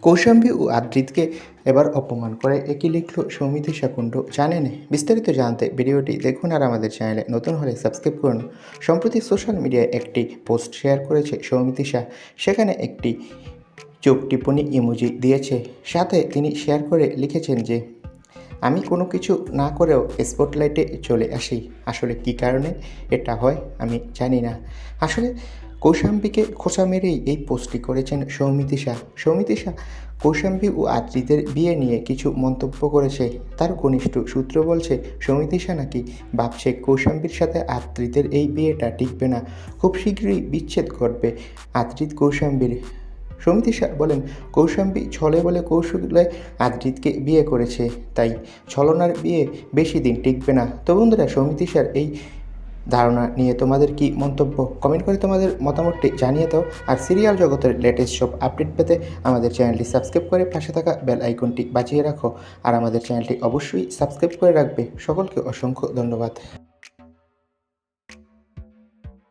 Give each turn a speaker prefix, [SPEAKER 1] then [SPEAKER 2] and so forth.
[SPEAKER 1] কৌশাম্বী ও আদ্রিতকে এবার অপমান করে। একই লিখল সৌমিতি শাকুণ্ড। জানেন? বিস্তারিত জানতে ভিডিওটি দেখুন আর আমাদের চ্যানেলে নতুন হলে সাবস্ক্রাইব করুন। সম্প্রতি সোশ্যাল মিডিয়ায় একটি পোস্ট শেয়ার করেছে সৌমিতি শাহ। সেখানে একটি চোখ টিপ্পনি ইমোজি দিয়েছে। সাথে তিনি শেয়ার করে লিখেছেন যে, আমি কোনো কিছু না করেও স্পটলাইটে চলে আসি। আসলে কী কারণে এটা হয় আমি জানি না। আসলে কৌশাম্বীকে খোঁচা মেরেই এই পোস্টটি করেছেন সৌমিতি শাহ। সৌমিতি শাহ কৌশাম্বী ও আদ্রিতের বিয়ে নিয়ে কিছু মন্তব্য করেছে। তার ঘনিষ্ঠ সূত্র বলছে সৌমিতি শাহ নাকি ভাবছে কৌশাম্বীর সাথে আদ্রিতের এই বিয়েটা টিকবে না। খুব শীঘ্রই বিচ্ছেদ ঘটবে আদ্রিত কৌশাম্বীর। সমিতি শাহ বলেন, কৌশাম্বী ছলে বলে কৌশলে আদ্রিতকে বিয়ে করেছে, তাই ছলনার বিয়ে বেশি দিন টিকবে না। তো বন্ধুরা সমিতি শাহ এই ধারণা নিয়ে তোমাদের কি মন্তব্য? কমেন্ট করে তোমাদের মতামতটি জানিয়ে দাও। আর সিরিয়াল জগতের লেটেস্ট সব আপডেট পেতে আমাদের চ্যানেলটি সাবস্ক্রাইব করে পাশে থাকা বেল আইকনটি বাঁচিয়ে রাখো। আর আমাদের চ্যানেলটি অবশ্যই সাবস্ক্রাইব করে রাখবে। সকলকে অসংখ্য ধন্যবাদ।